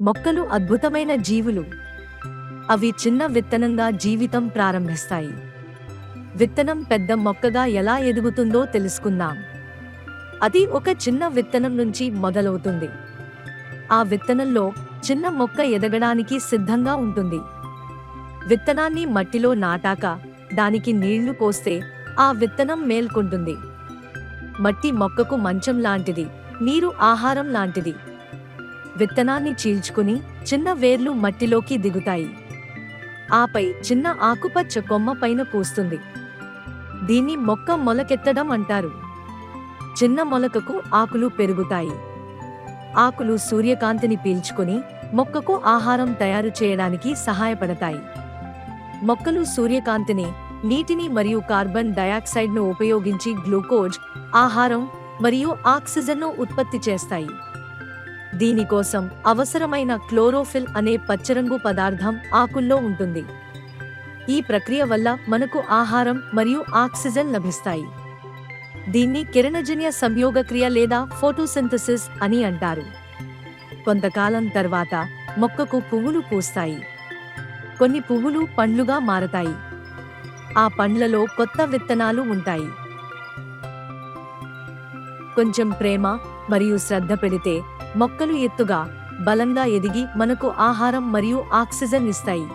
మొక్కలు అద్భుతమైన జీవులు. అవి చిన్న విత్తనంగా జీవితం ప్రారంభిస్తాయి. విత్తనం పెద్ద మొక్కగా ఎలా ఎదుగుతుందో తెలుసుకుందాం. అది ఒక చిన్న విత్తనం నుంచి మొదలవుతుంది. ఆ విత్తనంలో చిన్న మొక్క ఎదగడానికి సిద్ధంగా ఉంటుంది. విత్తనాన్ని మట్టిలో నాటాక దానికి నీళ్ళు పోస్తే ఆ విత్తనం మేల్కొంటుంది. మట్టి మొక్కకు మంచం లాంటిది నీరు ఆహారం లాంటిది. విత్తనాన్ని చీల్చుకుని చిన్న వేర్లు మట్టిలోకి దిగుతాయి. ఆపై చిన్న ఆకుపచ్చ కొమ్మ పైన పూస్తుంది. దీన్ని మొక్క మొలకెత్తడం అంటారు. చిన్న మొలకకు ఆకులు పెరుగుతాయి. ఆకులు సూర్యకాంతిని పీల్చుకుని మొక్కకు ఆహారం తయారు చేయడానికి సహాయపడతాయి. మొక్కలు సూర్యకాంతిని నీటిని మరియు కార్బన్ డయాక్సైడ్ను ఉపయోగించి గ్లూకోజ్ ఆహారం మరియు ఆక్సిజన్ను ఉత్పత్తి చేస్తాయి. దీనికోసం అవసరమైన క్లోరోఫిల్ అనే పచ్చరంగు పదార్థం ఆకుల్లో ఉంటుంది. ఈ ప్రక్రియ వల్ల మనకు ఆహారం మరియు ఆక్సిజన్ లభిస్తాయి. దీన్ని కిరణజన్య సంయోగక్రియ లేదా ఫోటోసింథసిస్ అని అంటారు. కొంతకాలం తర్వాత మొక్కకు పువ్వులు పూస్తాయి. కొన్ని పువ్వులు పండ్లుగా మారతాయి. ఆ పండ్లలో కొత్త విత్తనాలు ఉంటాయి. కొంచెం ప్రేమ మరియు శ్రద్ధ పెడితే మొక్కలు ఎత్తుగా బలంగా ఎదిగి మనకు ఆహారం మరియు ఆక్సిజన్ ఇస్తాయి.